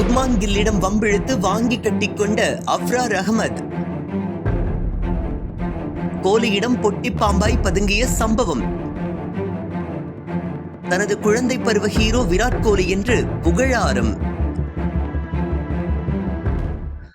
சுப்மான் கில்லிடம் வம்பிழுத்து வாங்கி கட்டிக்கொண்ட அப்ரார் அகமது கோலியிடம் பொட்டி பாம்பாய் பதுங்கிய சம்பவம். தனது குழந்தை பருவ ஹீரோ விராட் கோலி என்று புகழாரம்.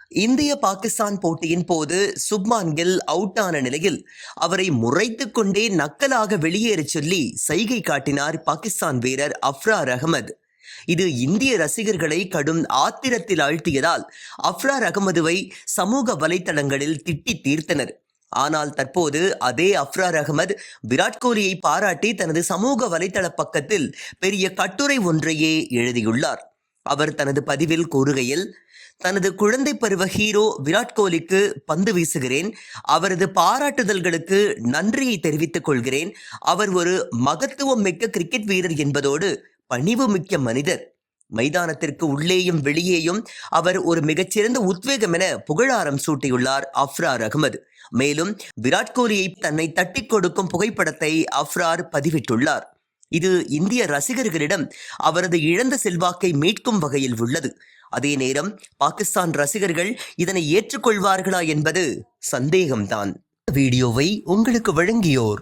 இந்திய பாகிஸ்தான் போட்டியின் போது சுப்மான் கில் அவுட் ஆன நிலையில் அவரை முறைத்து கொண்டே நக்கலாக வெளியேறச் சொல்லி சைகை காட்டினார் பாகிஸ்தான் வீரர் அஃப்ரார் அகமது இது இந்திய ரசிகர்களை கடும் ஆத்திரத்தில் ஆழ்த்தியதால் அஃப்ரார் அகமதுவை சமூக வலைத்தளங்களில் திட்டி தீர்த்தனர். ஆனால் தற்போது அதே அஃப்ரார் அகமது விராட் கோலியை பாராட்டி தனது சமூக வலைதள பக்கத்தில் பெரிய கட்டுரை ஒன்றையே எழுதியுள்ளார். அவர் தனது பதிவில் கூறுகையில் தனது குழந்தை பருவ ஹீரோ விராட் கோலிக்கு பந்து வீசுகிறேன். அவரது பாராட்டுதல்களுக்கு நன்றியை தெரிவித்துக் கொள்கிறேன். அவர் ஒரு மகத்துவம் மிக்க கிரிக்கெட் வீரர் என்பதோடு பணிவு மிக்க மனிதர். மைதானத்திற்கு உள்ளேயும் வெளியேயும் அவர் ஒரு மிகச்சிறந்த உத்வேகம் என புகழாரம் சூட்டியுள்ளார் அஃப்ரார் அகமது. மேலும் விராட் கோலியை தன்னை தட்டிக் கொடுக்கும் புகைப்படத்தை அஃப்ரார் பதிவிட்டுள்ளார். இது இந்திய ரசிகர்களிடம் அவரது இழந்த செல்வாக்கை மீட்கும் வகையில் உள்ளது. அதே நேரம் பாகிஸ்தான் ரசிகர்கள் இதனை ஏற்றுக்கொள்வார்களா என்பது சந்தேகம்தான். வீடியோவை உங்களுக்கு வழங்கியோர்